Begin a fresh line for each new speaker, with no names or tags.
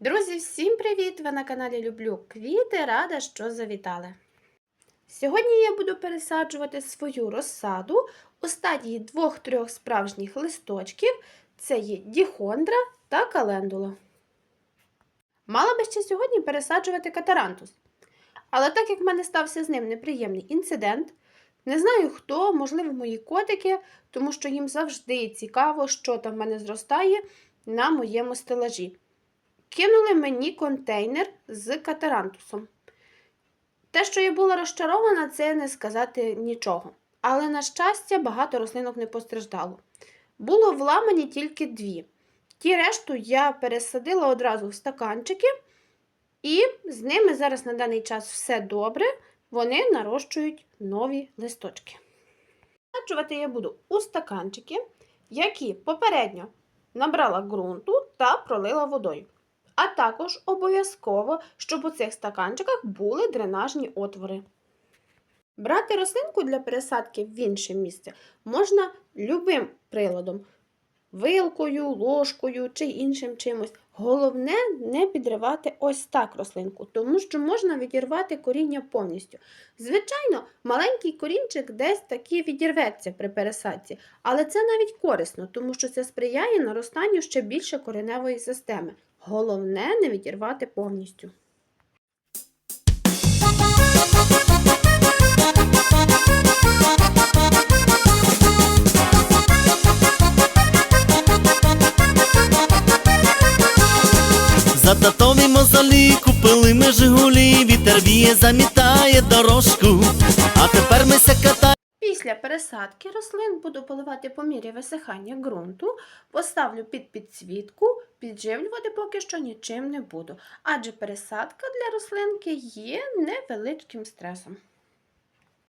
Друзі, всім привіт! Ви на каналі Люблю Квіти, рада, що завітали. Сьогодні я буду пересаджувати свою розсаду у стадії двох-трьох справжніх листочків. Це є діхондра та календула. Мала би ще сьогодні пересаджувати катарантус. Але так як в мене стався з ним неприємний інцидент, не знаю хто, можливо, мої котики, тому що їм завжди цікаво, що там в мене зростає на моєму стелажі. Кинули мені контейнер з катарантусом. Те, що я була розчарована, це не сказати нічого. Але, на щастя, багато рослинок не постраждало. Було вламані тільки дві. Ті решту я пересадила одразу в стаканчики, і з ними зараз на даний час все добре, вони нарощують нові листочки. Саджувати я буду у стаканчики, які попередньо набрала ґрунту та пролила водою. А також обов'язково, щоб у цих стаканчиках були дренажні отвори. Брати рослинку для пересадки в інше місце можна любим приладом вилкою, ложкою чи іншим чимось. Головне не підривати ось так рослинку, тому що можна відірвати коріння повністю. Звичайно, маленький корінчик десь таки відірветься при пересадці, але це навіть корисно, тому що це сприяє наростанню ще більше кореневої системи. Головне не відірвати повністю.
За татові мозолі купили ми жигулі, вітер віє, замітає дорожку. А тепер
пересадки рослин буду поливати по мірі висихання ґрунту, поставлю під підсвітку, підживлювати поки що нічим не буду, адже пересадка для рослинки є невеличким стресом.